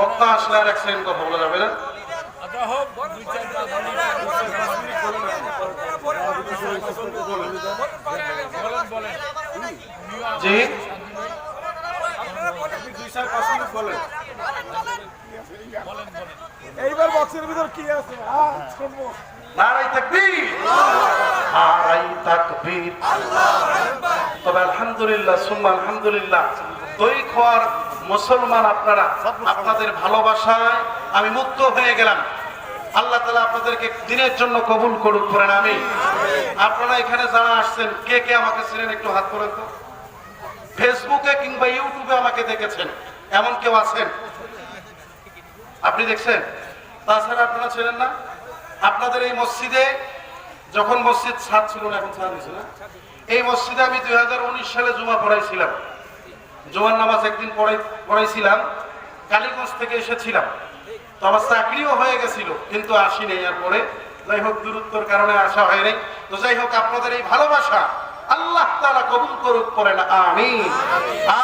বক্তা আসলে আর এক সেকেন্ড কথা বলা যাবে না। জি। এইবার বক্সের ভিতর কি আছে? হ্যাঁ নারাই তাকবীর। নারাই তাকবীর। তবে আলহামদুলিল্লাহ সুম্মা আলহামদুলিল্লাহ। দই খাওয়ার মুসলমান আপনারা আপনাদের ভালোবাসায় আমি মুক্ত হয়ে গেলাম। আল্লাহ তালা আপনাদেরকে দিনের জন্য কবুল করুক করেন আমি আপনারা এখানে যারা আসছেন কে কে আমাকে ছিলেন একটু হাত করেন তো? ফেসবুকে কিংবা ইউটিউবে আমাকে দেখেছেন এমন কেউ আছেন? আপনি দেখছেন? তাছাড়া আপনারা ছিলেন না? আপনাদের এই মসজিদে যখন মসজিদ ছাদ ছিল না এখন ছাদ হয়েছে না? এই মসজিদে আমি দুই হাজার উনিশ সালে জুমা পড়াইছিলাম। জুমার নামাজ একদিন পড়াই পড়াইছিলাম, কালীগঞ্জ থেকে এসেছিলাম। তো আমার চাকরিও হয়ে গেছিল, কিন্তু আসি নেই আর পরে। যাই হোক, দূরত্বর কারণে আসা হয় নাই। তো যাই হোক, আপনাদের এই ভালোবাসা আল্লাহ তাআলা কবুল করুক পড়েন আমি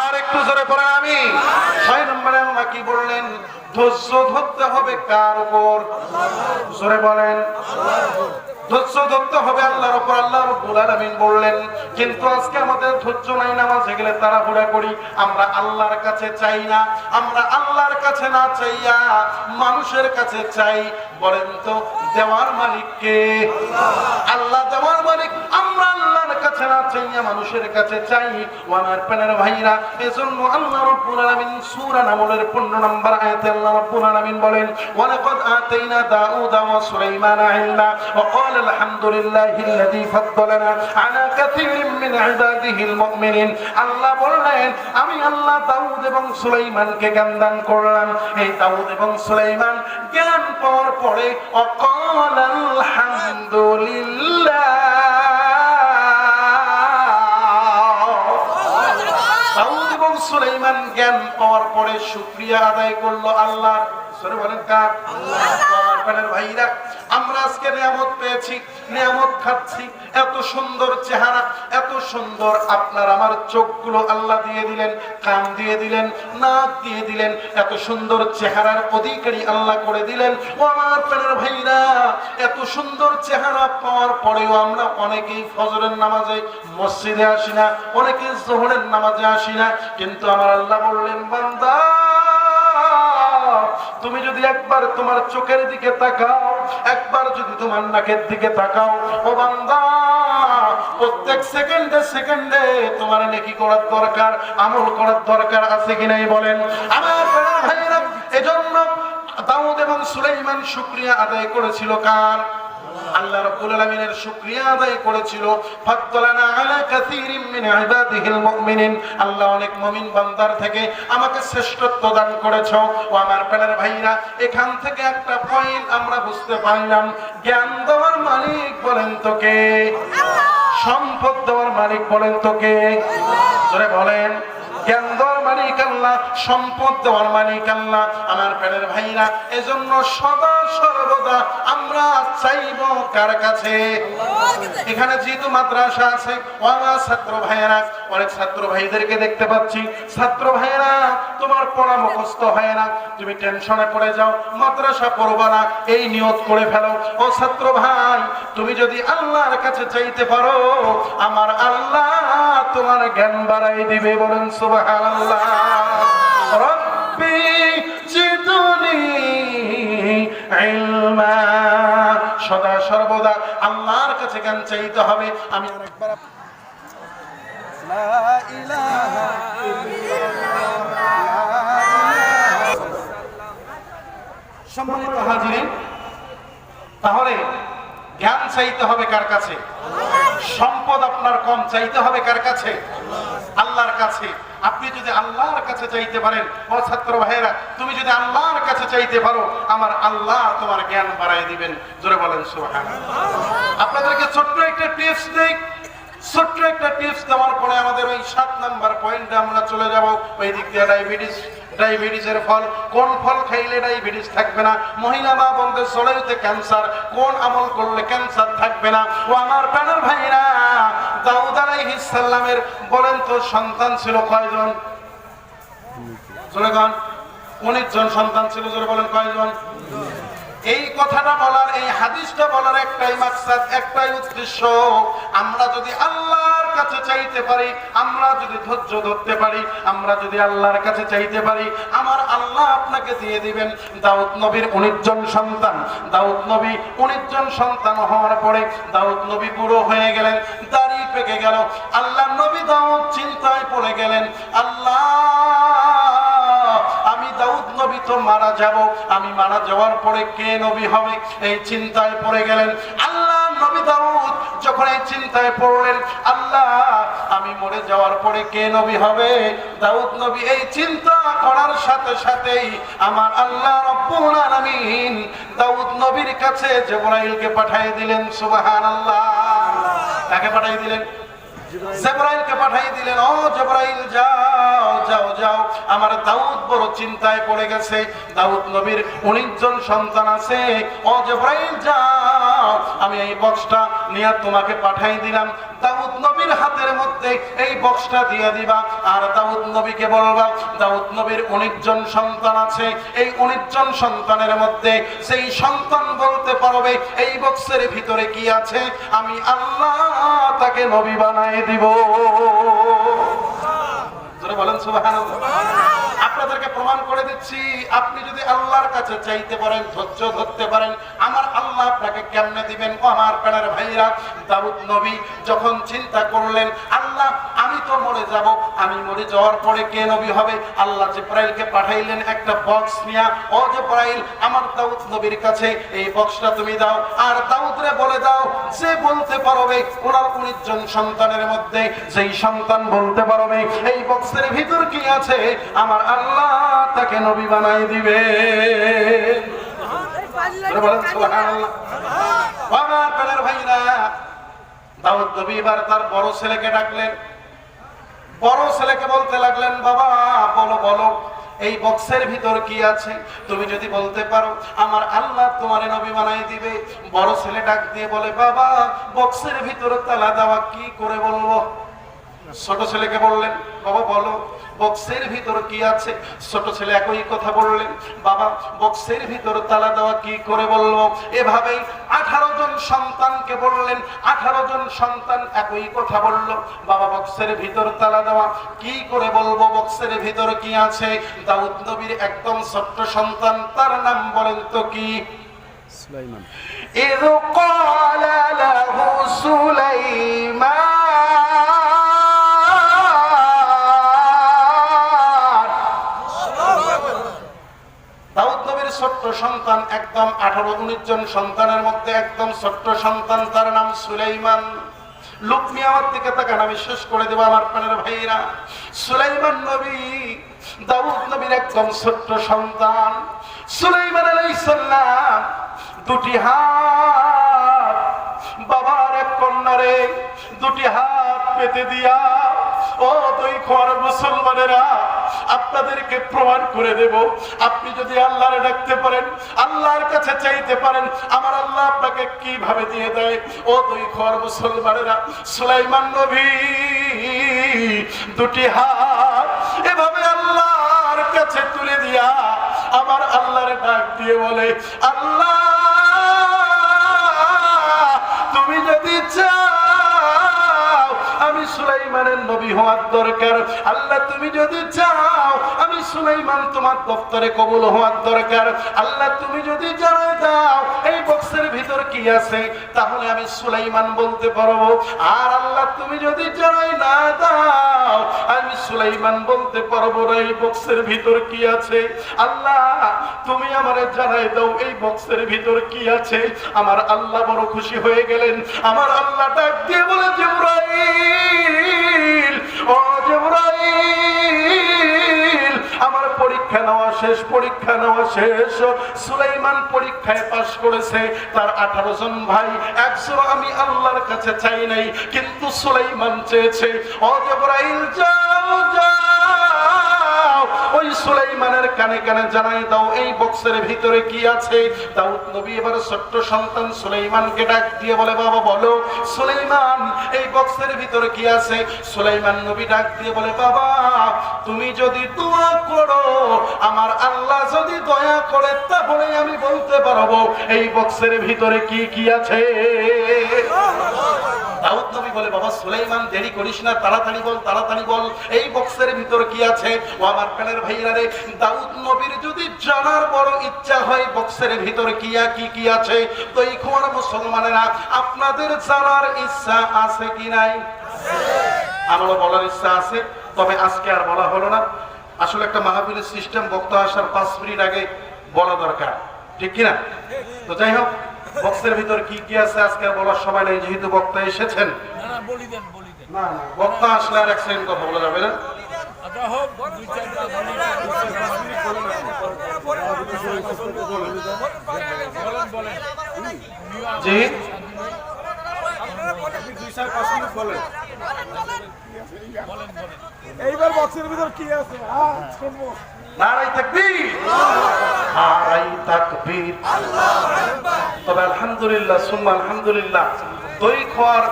আর একটু জোরে পড়ে আমি ছয় নম্বরে আল্লাহ কি বললেন? ধৈর্য ধরতে হবে কার উপর? জোরে বলেন। ধৈর্য হবে আল্লাহ আজকে আমাদের ধৈর্য নাই করি। আমরা আল্লাহর কাছে আমরা আল্লাহর কাছে না চাইয়া মানুষের কাছে চাই। বলেন তো, দেওয়ার মালিককে? আল্লাহ, দেওয়ার মালিক, আমরা আল্লাহর কাছে না চাইয়া মানুষের কাছে চাই। ভাইরা, এজন্য আল্লাহ আলামিন সূরা নামলের 15 নম্বর আয়াতে আল্লাহ আলামিন বলেন আতাইনা ওয়া ইল্লা ওয়া ক্বালা আলা কাসীরিম মিন ইবাদিহিল মুমিনিন আল্লাহ বললেন, আমি আল্লাহ দাউদ এবং সুলাইমানকে জ্ঞান দান করলাম। এই দাউদ এবং সুলাইমান জ্ঞান পাওয়ার পরে অকাল আলহামদুলিল্লাহ সুলাইমান জ্ঞান পাওয়ার পরে শুক্রিয়া আদায় করল আল্লাহ বলেন কার? আমার প্রাণের ভাইরা, আমরা আজকে নিয়ামত পেয়েছি, নিয়ামত খাচ্ছি। এত সুন্দর চেহারা, এত সুন্দর আপনার আমার চোখগুলো আল্লাহ দিয়ে দিলেন, কান দিয়ে দিলেন, নাক দিয়ে দিলেন। এত সুন্দর চেহারার অধিকারী আল্লাহ করে দিলেন। ও আমার প্রাণের ভাইরা, এত সুন্দর চেহারা পাওয়ার পরেও আমরা অনেকেই ফজরের নামাজে মসজিদে আসি না অনেকে জোহরের নামাজে আসি না, কিন্তু আমার আল্লাহ বললেন, বান্দা তুমি যদি একবার তোমার চোখের দিকে তাকাও, একবার যদি তোমার নাকের দিকে তাকাও, ও প্রত্যেক সেকেন্ডে সেকেন্ডে তোমার নেকি করার দরকার, আমল করার দরকার আছে কি নাই বলেন? আমার ভাইরা এজন্য দাউদ এবং সুলাইমান শুক্রিয়া আদায় করেছিল কার? আল্লাহ রাব্বুল আলামিনের শুকরিয়া আদায় করেছিল। ফাদ্দালানা আলা কাসীরিম মিন ইবাদিহিল মুমিনিন। আল্লাহ অনেক মুমিন বান্দার থেকে আমাকে শ্রেষ্ঠত্ব দান করেছ। ও আমার প্রাণের ভাইরা এখান থেকে একটা পয়েন্ট আমরা বুঝতে পারলাম। জ্ঞান দেওয়ার মালিক বলেন তো কে? সম্পদ দেওয়ার মালিক বলেন তোকে বলেন। জ্ঞান দেওয়ার মালিক আল্লাহ সম্পদ দেওয়ার মালিক আল্লাহ আমার প্রাণের ভাইরা, এজন্য সদা সর্বদা আমরা চাইব কার কাছে? এখানে যেহেতু মাদ্রাসা আছে ছাত্র ভাইয়েরা, অনেক ছাত্র ভাইদেরকে দেখতে পাচ্ছি। ছাত্র ভাইয়েরা, তোমার পড়া মুখস্থ হয় না, তুমি টেনশনে পড়ে যাও, মাদ্রাসা পড়বা না, এই নিয়ত করে ফেলো। ও ছাত্র ভাই, তুমি যদি আল্লাহর কাছে চাইতে পারো, আমার আল্লাহ তোমার জ্ঞান বাড়াই দিবে বলেন, সুবহানাল্লাহ। রব্বি জিদনি ইলমা। সদা সর্বদা আল্লাহর কাছে জ্ঞান চাইতে হবে। আমি আরেকবার লা ইলাহা সম্মানিত হাজিরিন, তাহলে জ্ঞান চাইতে হবে কার কাছে? সম্পদ আপনার কম চাইতে হবে কার কাছে? আল্লাহর কাছে। আপনি যদি আল্লাহর কাছে চাইতে পারেন, ও ছাত্র ভাইয়েরা, তুমি যদি আল্লাহর কাছে চাইতে পারো, আমার আল্লাহ তোমার জ্ঞান বাড়াই দিবেন। জোরে বলেন সুবহানাল্লাহ। আপনাদেরকে ছোট্ট একটা টেস্ট দেই। ছোট্ট একটা টিপস দেওয়ার পরে আমাদের ওই সাত নাম্বার পয়েন্টে আমরা চলে যাব। ওই দিক দিয়ে ডায়াবেটিস ডায়াবেটিসের ফল কোন ফল খাইলে ডায়াবেটিস থাকবে না? মহিলা বা বন্ধের শরীরতে ক্যান্সার কোন আমল করলে ক্যান্সার থাকবে না? ও আমার প্রাণের ভাইরা দাউদ আলাইহিস সালামের বলেন তো সন্তান ছিল কয়জন? জোরে গান। উনিশ জন সন্তান ছিল জোরে বলেন কয়জন? এই কথাটা বলার, এই হাদিসটা বলার একটাই মাকসাদ, একটাই উদ্দেশ্য, আমরা যদি আল্লাহর কাছে চাইতে পারি, আমরা যদি ধৈর্য ধরতে পারি, আমরা যদি আল্লাহর কাছে চাইতে পারি, আমার আল্লাহ আপনাকে দিয়ে দিবেন। দাউদ নবীর উনিশ জন সন্তান, দাউদ নবী উনিশ জন সন্তান হওয়ার পরে দাউদ নবী বুড়ো হয়ে গেলেন, দাড়ি পেকে গেল, আল্লাহ নবী দাউদ চিন্তায় পড়ে গেলেন, আল্লাহ দাউদ নবী তো মারা যাব। আমি মারা যাওয়ার পরে কে নবী হবে? এই চিন্তায় পড়ে গেলেন। আল্লাহ নবী দাউদ যখন এই চিন্তায় পড়লেন, আল্লাহ, আমি মরে যাওয়ার পরে কে নবী হবে? দাউদ নবী এই চিন্তা করার সাথে সাথেই আমার আল্লাহ রব্বুল আলামিন দাউদ নবীর কাছে জিবরাইলকে পাঠিয়ে দিলেন। সুবহানাল্লাহ। কাকে পাঠিয়ে দিলেন? জেব্রাইলকে পাঠিয়ে দিলেন, ও জেব্রাইল, যাও যাও যাও। আমার দাউদ বড় চিন্তায় পড়ে গেছে। দাউদ নবীর উনিশ সন্তান আছে। ও জেব্রাইল, যাও। আমি এই বক্সটা নিয়ে তোমাকে পাঠিয়ে দিলাম। দাউদ নবীর হাতের মধ্যে এই বক্সটা দিয়ে দিবা। আর দাউদ নবীকে বলবা, দাউদ নবীর উনিশ জন সন্তান আছে। এই উনিশ জন সন্তানের মধ্যে সেই সন্তান বলতে পারবে, এই বক্সের ভিতরে কি আছে? আমি আল্লাহ তাকে নবী বানাই দিব। আপনাদেরকে প্রমাণ করে দিচ্ছি, আপনি যদি আল্লাহর কাছে চাইতে পারেন, ধৈর্য ধরতে পারেন, আমার আল্লাহ আপনাকে কেমনে দিবেন? ও আমার প্রাণের ভাইরা, দাউদ নবী যখন চিন্তা করলেন, আল্লাহ তো মরে যাব। আমি মরে যাওয়ার পরে কে নবী হবে? আল্লাহ জিব্রাইলকে পাঠাইলেন একটা বক্স নিয়া। ও জিব্রাইল, আমার দাউদ নবীর কাছে এই বক্সটা তুমি দাও। আর দাউদরে বলে দাও, যে বলতে পারবে, ওনার উনিশ জন সন্তানের মধ্যে যেই সন্তান বলতে পারবে, এই বক্সের ভিতর কি আছে? আমার আল্লাহ তাকে নবী বানাই দিবে। আমার প্রাণের ভাইরা, দাউদ নবী এবার তার বড় ছেলেকে ডাকলেন। বড় ছেলেকে বলতে লাগলেন, বাবা, বলো বলো, এই বক্সের ভিতর কি আছে? তুমি যদি বলতে পারো, আমার আল্লাহ তোমার নবী বানাই দিবে। বড় ছেলে ডাক দিয়ে বলে, বাবা, বক্সের ভিতর তালা দেওয়া কি করে বলব? ছোট ছেলেকে বললেন বাবা বলো বক্সের ভিতর কি আছে? ছোট ছেলে একই কথা বললেন বাবা বক্সের ভিতর তালা দেওয়া কি করে বলল? এভাবেই আঠারো জন সন্তানকে বললেন আঠারো জন সন্তান একই কথা বলল বাবা বক্সের ভিতর তালা দেওয়া কি করে বলব? বক্সের ভিতর কি আছে? দাউদ নবীর একদম ছোট্ট সন্তান তার নাম বলেন তো কি? সুলাইমান। এরকম সুলাইমান। সন্তান, একদম আঠারো উনিশ জন সন্তানের মধ্যে একদম ছোট্ট সন্তান, তার নাম সুলাইমান। লুকমি আমার দিকে তাকান, আমি শেষ করে দেবো আমার প্রাণের ভাইরা। সুলাইমান নবী, দাউদ নবীর একদম ছোট্ট সন্তান। সুলাইমান আলাইসাল্লাম দুটি হাত বাবার এক কন্যারে, দুটি হাত পেতে দিয়া ও দুই মুসলমানেরা, আপনাদেরকে প্রমাণ করে দেব। আপনি যদি আল্লাহরে ডাকতে পারেন, আল্লাহর কাছে চাইতে পারেন, আমার আল্লাহ আপনাকে কীভাবে দিয়ে দেয়? ও দুই মুসলমানেরা, সুলাইমান নবী, দুটি হাত এভাবে আল্লাহর কাছে তুলে দিয়া আমার আল্লাহর ডাক দিয়ে বলে, আল্লাহ, তুমি যদি চাও সুলাইমানের নবী হওয়ার দরকার। আল্লাহ, তুমি যদি চাও আমি সুলাইমান তোমার দপ্তরে কবুল হওয়ার দরকার। আল্লাহ, তুমি যদি জানাই দাও এই বক্সের ভিতর কি আছে, তাহলে আমি সুলাইমান বলতে পারব। আর আল্লাহ, তুমি যদি জানাই না দাও, আমি সুলাইমান বলতে পারব না এই বক্সের ভিতর কি আছে। আল্লাহ, তুমি আমারে জানাই দাও এই বক্সের ভিতর কি আছে। আমার আল্লাহ বড় খুশি হয়ে গেলেন। আমার আল্লাহ ডাক দিয়ে বলে, জিব্রাইল! পরীক্ষা নেওয়া শেষ, পরীক্ষা নেওয়া শেষ। সুলাইমান পরীক্ষায় পাশ করেছে, তার আঠারো জন ভাই। একশো আমি আল্লাহর কাছে চাই নাই, কিন্তু সুলাইমান চেয়েছে, ও জিব্রাইল, যাও যাও। সুলাইমানের কানে কানে জানাই দাও, এই বক্সের ভিতরে কি আছে? দাউদ নবী এবারে ছোট্ট সন্তান সুলাইমানকে ডাক দিয়ে বলে, বাবা, বলো, সুলাইমান, এই বক্সের ভিতরে কি আছে? সুলাইমান নবী ডাক দিয়ে বলে, বাবা, তুমি যদি দোয়া করো, আমার আল্লাহ যদি দয়া করে, তাহলে আমি বলতে পারব, এই বক্সের ভিতরে কি কি আছে? দাউদ নবী বলে, বাবা সুলাইমান, দেরি করিস না, তাড়াতাড়ি বল তাড়াতাড়ি বল। এই বক্সের ভিতর কি আছে? ও আমার প্যানের ভাইরা রে, দাউদ নবীর যদি জানার বড় ইচ্ছা হয়, বক্সের ভিতর কি কি কি আছে? তো এই খবর মুসলমানেরা, আপনাদের জানার ইচ্ছা আছে কি নাই? আমারও বলার ইচ্ছা আছে, তবে আজকে আর বলা হলো না। আসলে একটা মাহফিলের সিস্টেম বক্তা আসার পাঁচ মিনিট আগে বলা দরকার, ঠিক কিনা? তো যাই হোক বক্সের ভিতর কি কি আছে আজকে বলার সময় নেই যেহেতু বক্তা এসেছেন না না বলি দেন বলি দেন না না বক্তা আসলে আর এক সেকেন্ড কথা বলা যাবে না আচ্ছা হোক দুই চারটা বলেন বলেন জি আপনি দুই চার পাঁচ মিনিট বলেন বলেন বলেন এইবার বক্সের ভিতর কি আছে হ্যাঁ শুনব নারাই তাকবীর। নারাই তাকবীর। তবে আলহামদুলিল্লাহ, সুম্মা আলহামদুলিল্লাহ। দই খোয়ার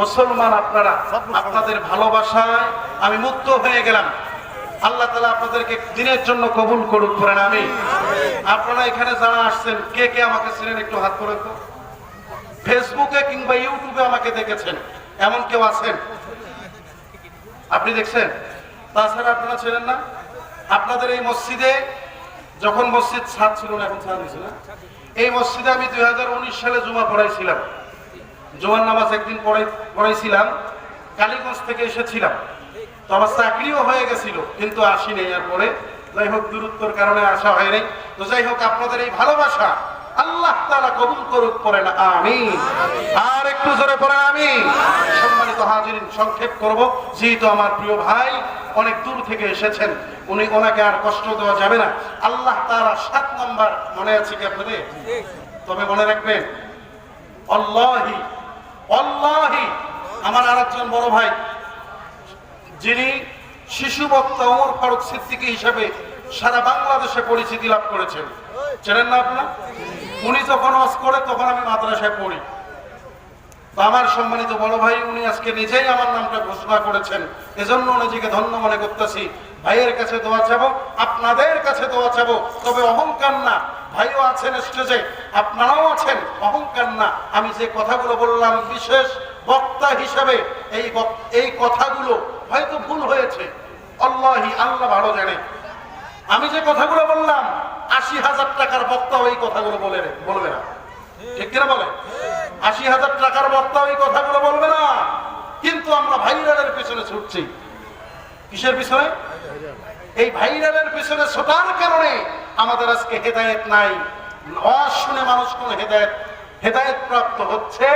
মুসলমান আপনারা, আপনাদের ভালোবাসায় আমি মুক্ত হয়ে গেলাম। আল্লাহ তালা আপনাদেরকে দিনের জন্য কবুল করুক করেন আমি আপনারা এখানে যারা আসছেন, কে কে আমাকে ছিলেন একটু হাত করে তো? ফেসবুকে কিংবা ইউটিউবে আমাকে দেখেছেন, এমন কেউ আছেন? আপনি দেখছেন? তাছাড়া আপনারা ছিলেন না? আপনাদের এই মসজিদে যখন মসজিদ ছাদ ছিল না, এখন ছাদ হয়েছে না? এই মসজিদে আমি দুই হাজার উনিশ সালে জুমা পড়াইছিলাম। জুমার নামাজ একদিন পড়াই পড়াইছিলাম, কালীগঞ্জ থেকে এসেছিলাম। তো আমার চাকরিও হয়ে গেছিল, কিন্তু আসি নেই আর পরে। যাই হোক, দূরত্বর কারণে আসা হয় নাই। তো যাই হোক, আপনাদের এই ভালোবাসা আল্লাহ তাআলা কবুল করুক করেন আমি আর একটু জোরে পড়ে আমি সম্মানিত হাজিরিন, সংক্ষেপ করব। যেহেতু আমার প্রিয় ভাই অনেক দূর থেকে এসেছেন, উনি ওনাকে আর কষ্ট দেওয়া যাবে না। আল্লাহ তাআলা সাত নম্বর, মনে আছে কি আপনাদের? তবে মনে রাখবেন অল্লাহি অল্লাহি আমার আর একজন বড় ভাই, যিনি শিশু বক্তা ওমর ফারুক সিদ্দিকী হিসাবে সারা বাংলাদেশে পরিচিতি লাভ করেছেন। চেনেন না আপনার? উনি যখন অস করে, তখন আমি মাদ্রাসায় পড়ি। আমার সম্মানিত বড় ভাই, উনি আজকে নিজেই আমার নামটা ঘোষণা করেছেন। এজন্য নিজেকে ধন্য মনে করতেছি। ভাইয়ের কাছে দোয়া চাবো, আপনাদের কাছে দোয়া চাবো। তবে অহংকার না, ভাইও আছেন স্টেজে, আপনারাও আছেন, অহংকার না। আমি যে কথাগুলো বললাম, বিশেষ বক্তা হিসাবে এই এই কথাগুলো হয়তো ভুল হয়েছে। আল্লাহি আল্লাহ ভালো জানে। আমি যে কথাগুলো বললাম আশি হাজার টাকার বক্তাও এই কথাগুলো বলে বলবে না। ঠিক কিনা বলে? আশি হাজার টাকার বক্তাও এই কথাগুলো বলবে না। কিন্তু আমরা ভাইরালের পিছনে ছুটছি। কিসের পিছনে? এই ভাইরালের পিছনে ছোটার কারণে আমাদের আজকে হেদায়েত নাই। শুনে মানুষ কোন হেদায়েত হেদায়েত প্রাপ্ত হচ্ছে?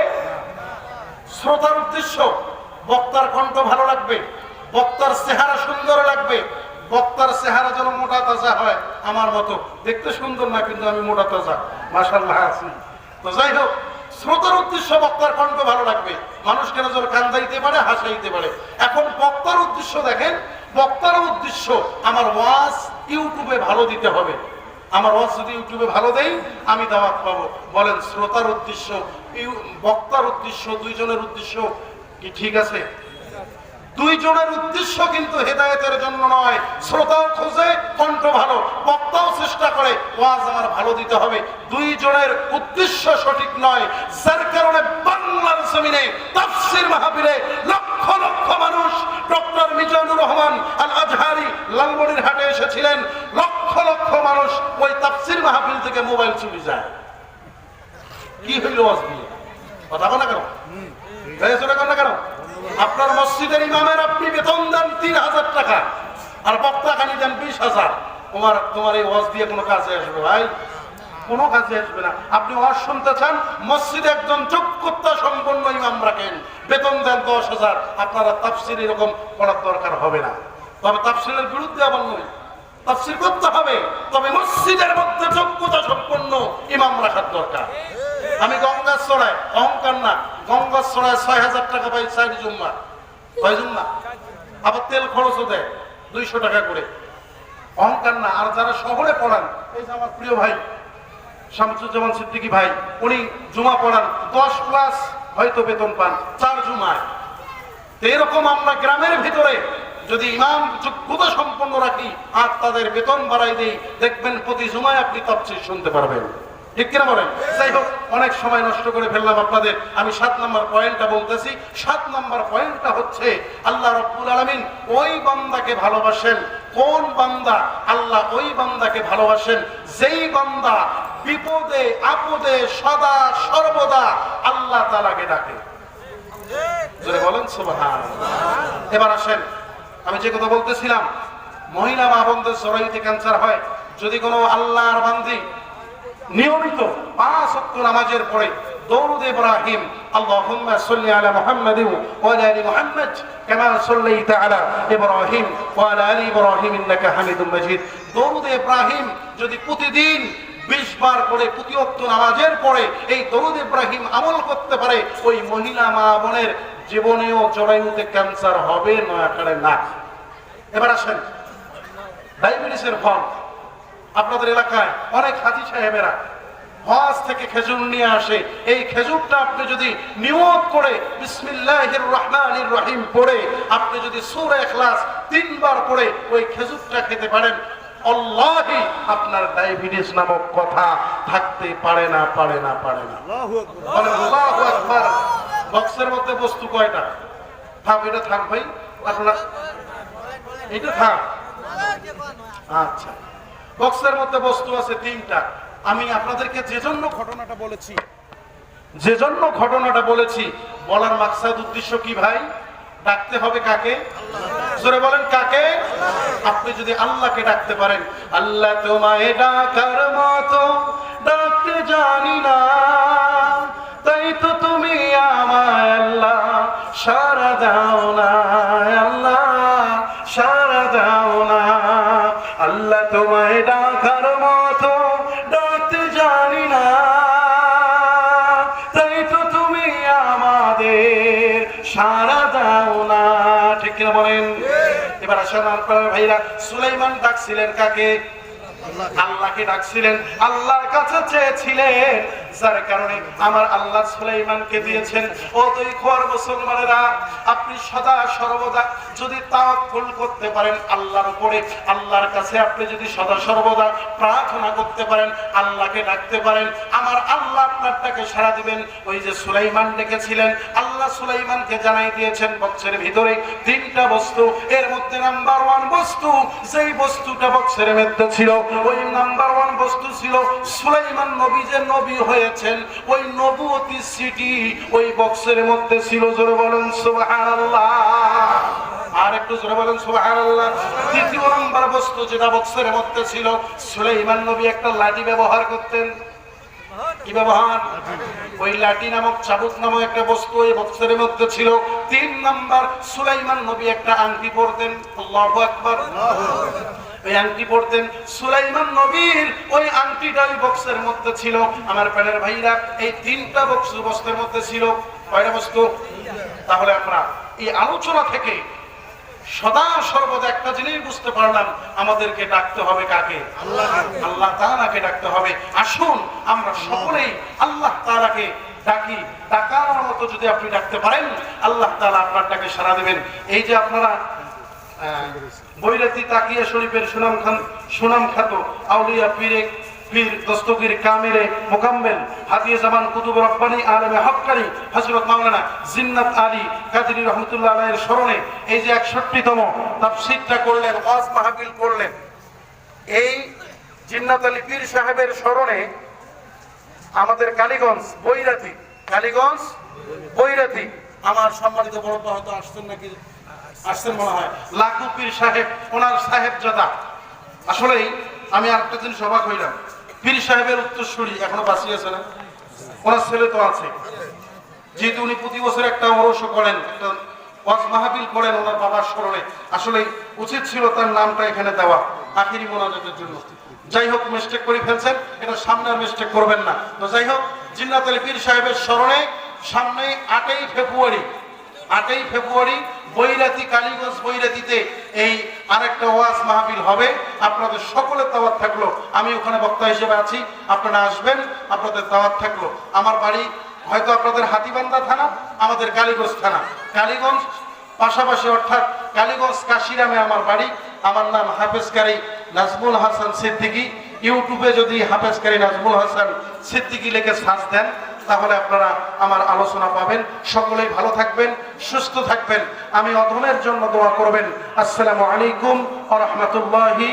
শ্রোতার উদ্দেশ্য, বক্তার কণ্ঠ ভালো লাগবে, বক্তার চেহারা সুন্দর লাগবে বক্তার চেহারা যেন মোটা তাজা হয় আমার মতো। দেখতে সুন্দর না, কিন্তু আমি মোটা তাজা। মাসাল্লাহ আছি। তো যাই হোক শ্রোতার উদ্দেশ্য বক্তার কণ্ঠ ভালো লাগবে। মানুষ কেন যেন কান্দাইতে পারে, হাসাইতে পারে? এখন বক্তার উদ্দেশ্য দেখেন, বক্তার উদ্দেশ্য আমার ওয়াজ ইউটিউবে ভালো দিতে হবে। আমার ওয়াজ যদি ইউটিউবে ভালো দেই, আমি দাওয়াত পাবো। বলেন শ্রোতার উদ্দেশ্য বক্তার উদ্দেশ্য, দুইজনের উদ্দেশ্য কি ঠিক আছে? দুইজনের উদ্দেশ্য কিন্তু হেদায়েতের জন্য নয়। শ্রোতাও খোঁজে কণ্ঠ ভালো। বক্তাও চেষ্টা করে ওয়াজ আমার ভালো দিতে হবে। দুই জনের উদ্দেশ্য সঠিক নয়। যার কারণে বাংলার জমিনে তাফসির মাহফিলে লক্ষ লক্ষ মানুষ ডক্টর মিজানুর রহমান আল আজহারি লালমনির হাটে এসেছিলেন। লক্ষ লক্ষ মানুষ ওই তাফসির মাহফিল থেকে মোবাইল চুরি যায়। কি হইল ওয়াজ দিয়ে কথা বলা কেন? হয়েছে না কেন? আপনার মসজিদের ইমামের আপনি বেতন দেন তিন হাজার টাকা, আর বক্তা খানি দেন বিশ হাজার। তোমার তোমার এই ওয়াজ দিয়ে কোনো কাজে আসবে ভাই? কোনো কাজে আসবে না। আপনি ওয়াজ শুনতে চান, মসজিদে একজন যোগ্যতা সম্পন্ন ইমাম রাখেন, বেতন দেন দশ হাজার। আপনারা তাফসির এরকম করার দরকার হবে না। তবে তাফসিলের বিরুদ্ধে আবার নয়। তাফসির করতে হবে, তবে মসজিদের মধ্যে যোগ্যতা সম্পন্ন ইমাম রাখার দরকার। আমি গঙ্গার চড়ায় অহংকার না। গঙ্গার চড়ায় ছয় হাজার টাকা পাই চারি জুম্মা। ছয় জুম্মা। আবার তেল খরচও দেয়, দুইশো টাকা করে। অহংকার না। আর যারা শহরে পড়ান, এই যে আমার প্রিয় ভাই, শামসুজ্জামান সিদ্দিকী ভাই, উনি জুমা পড়ান, দশ ক্লাস হয়তো বেতন পান, চার জুমায়। এরকম আমরা গ্রামের ভিতরে যদি ইমাম যোগ্যতা সম্পন্ন রাখি, আর তাদের বেতন বাড়াই দেই, দেখবেন প্রতি জুমায় আপনি তফসিল শুনতে পারবেন। ঠিক কিনা বলেন? যাই হোক, অনেক সময় নষ্ট করে ফেললাম আপনাদের। আমি সাত নম্বর পয়েন্টটা বলতেছি। সাত নম্বর পয়েন্টটা হচ্ছে, আল্লাহ রব্বুল আলমিন ওই বান্দাকে ভালোবাসেন। কোন বান্দা? আল্লাহ ওই বান্দাকে ভালোবাসেন। যেই বান্দা বিপদে, আপদে সদা, সর্বদা আল্লাহ তালাকে ডাকে। বলেন এবার আসেন। আমি যে কথা বলতেছিলাম, মহিলা মা বোনদের সরাইতে ক্যান্সার হয়। যদি কোনো আল্লাহর বান্দি নিয়মিত পাঁচ ওয়াক্ত নামাজের পরে দরুদ ইব্রাহিম আলা মুহাম্মাদ ওয়া আলা আলি মুহাম্মাদ কামা সাল্লাইতা আলা ইব্রাহিম ওয়া আলা আলি ইব্রাহিম ইন্নাকা হামিদুম মাজিদ। দরুদ ইব্রাহিম যদি প্রতিদিন বিশ বার করে প্রতি ওয়াক্ত নামাজের পরে এই দরুদ ইব্রাহিম আমল করতে পারে, ওই মহিলা মা বোনের জীবনেও জরায়ুতে ক্যান্সার হবে না। এবার আসেন, ডায়াবেটিসের ফল। আপনাদের এলাকায় অনেক হাজি সাহেবেরা হজ থেকে খেজুর নিয়ে আসে। এই খেজুরটা আপনি যদি নিয়ত করে বিসমিল্লাহির রহমানির রহিম পড়ে আপনি যদি সূরা ইখলাস তিনবার পড়ে ওই খেজুরটা খেতে পারেন। আল্লাহি আপনার ডায়াবেটিস নামক কথা থাকতে পারে না পারে না পারে না। আল্লাহু আকবার। বক্সের মধ্যে বস্তু কয়টা? থাক এটা থাক ভাই। আপনার এটা থাক আচ্ছা। বক্সের মধ্যে বস্তু আছে তিনটা। আমি আপনাদেরকে যে জন্য ঘটনাটা বলেছি যে জন্য ঘটনাটা বলেছি বলার মাকসাদ উদ্দেশ্য কি ভাই? ডাকতে হবে কাকে? জোরে বলেন কাকে? আপনি যদি আল্লাহকে ডাকতে পারেন আল্লাহ তোমায় ডাকার মতো ডাকতে জানি না। তাই তো তুমি আমায় আল্লাহ সারা দাও না আল্লাহ সারা দাও তোমায় ডাকার মতো ডাকতে জানি না। তাই তো তুমি আমাদের সারা দাও না। ঠিক কিনা বলেন? এবার আসেন আপনার ভাইরা, সুলাইমান ডাকছিলেন কাকে? আল্লাহকে ডাকছিলেন। আল্লাহর কাছে চেয়েছিলেন। যার কারণে আমার আল্লাহ সুলাইমানকে দিয়েছেন, ও তুই খোয়ার মুসলমানেরা, আপনি সদা সর্বদা যদি তাওয়াক্কুল করতে পারেন আল্লাহর উপরে, আল্লাহর কাছে আপনি যদি সদা সর্বদা প্রার্থনা করতে পারেন, আল্লাহকে ডাকতে পারেন, আমার আল্লাহ আপনারটাকে সাড়া দিবেন। ওই যে সুলাইমান ডেকেছিলেন, আল্লাহ সুলাইমানকে জানাই দিয়েছেন, বক্সের ভিতরে তিনটা বস্তু, এর মধ্যে নাম্বার ওয়ান বস্তু, যেই বস্তুটা বক্সের মধ্যে ছিল, ওই নাম্বার ওয়ান বস্তু ছিল সুলাইমান নবী যে নবী হয়েছেন ওই নবুয়তি সিটি ওই বক্সের মধ্যে ছিল, জোরে বলেন একটু লাঠি ব্যবহার করতেন। কি ব্যবহার? ওই লাঠি নামক নামক একটা বস্তু এই বক্সের মধ্যে ছিল। তিন নাম্বার, সুলাইমান নবী একটা আংটি পরতেন। ওই আংটি পরতেন সুলাইমান নবীর ওই আংটিটা ওই বক্সের মধ্যে ছিল। আমার প্যানের ভাইরা এই তিনটা বক্স বস্তের মধ্যে ছিল। কয়টা বস্তু? তাহলে আমরা এই আলোচনা থেকে সদা সর্বদা একটা জিনিস বুঝতে পারলাম আমাদেরকে ডাকতে হবে কাকে? আল্লাহ তাআলাকে ডাকতে হবে। আসুন আমরা সকলেই আল্লাহ তাআলাকে ডাকি। ডাকার মতো যদি আপনি ডাকতে পারেন আল্লাহ তাআলা আপনার ডাকে সাড়া দেবেন। এই যে আপনারা বৈরাতি তাকিয়া শরীফের সুনাম খান সুনাম খ্যাত আউলিয়া পীরে পীর দস্তগীর কামিলে মোকাম্মেল হাদিয়ে জামান কুতুব রব্বানি আলমে হক্কানি হজরত মাওলানা জিন্নাত আলী কাদিনী রহমতুল্লাহ আলাইয়ের স্মরণে এই যে একষট্টিতম তাফসিরটা করলেন, ওয়াজ মাহফিল করলেন, এই জিন্নাত আলী পীর সাহেবের স্মরণে আমাদের কালীগঞ্জ বৈরাতি কালীগঞ্জ বৈরাতি। আমার সম্মানিত বড় হয়তো আসছেন নাকি? আসছেন মনে হয়। লাখু পীর সাহেব, ওনার সাহেব জাদা আসলেই আমি আরেকটা জিনিস অবাক হইলাম। পীর সাহেবের উত্তরসূরি এখনও বাঁচিয়ে আছে না? ওনার ছেলে তো আছে। যেহেতু উনি প্রতি বছর একটা অরস করেন, একটা ওয়াজ মাহফিল করেন ওনার বাবার স্মরণে। আসলে উচিত ছিল তার নামটা এখানে দেওয়া, আখিরি মোনাজাতের জন্য। যাই হোক মিস্টেক করে ফেলছেন, এটা সামনে আর মিস্টেক করবেন না। তো যাই হোক, জিন্নাত আলী পীর সাহেবের স্মরণে সামনে আটই ফেব্রুয়ারি আটই ফেব্রুয়ারি বৈরাতি কালীগঞ্জ বৈরাতিতে এই আরেকটা ওয়াজ মাহফিল হবে। আপনাদের সকলের দাওয়াত থাকল। আমি ওখানে বক্তা হিসেবে আছি। আপনারা আসবেন, আপনাদের দাওয়াত থাকল। আমার বাড়ি হয়তো আপনাদের হাতিবান্ধা থানা, আমাদের কালীগঞ্জ থানা। কালীগঞ্জ পাশাপাশি অর্থাৎ কালীগঞ্জ কাশিরামে আমার বাড়ি। আমার নাম হাফেজকারী নাজমুল হাসান সিদ্দিকী। ইউটিউবে যদি হাফেজকারী নাজমুল হাসান সিদ্দিকী লিখে সার্চ দেন তাহলে আপনারা আমার আলোচনা পাবেন। সকলেই ভালো থাকবেন, সুস্থ থাকবেন। আমি অধমের জন্য দোয়া করবেন। আসসালামু আলাইকুম আ রহমতুল্লাহি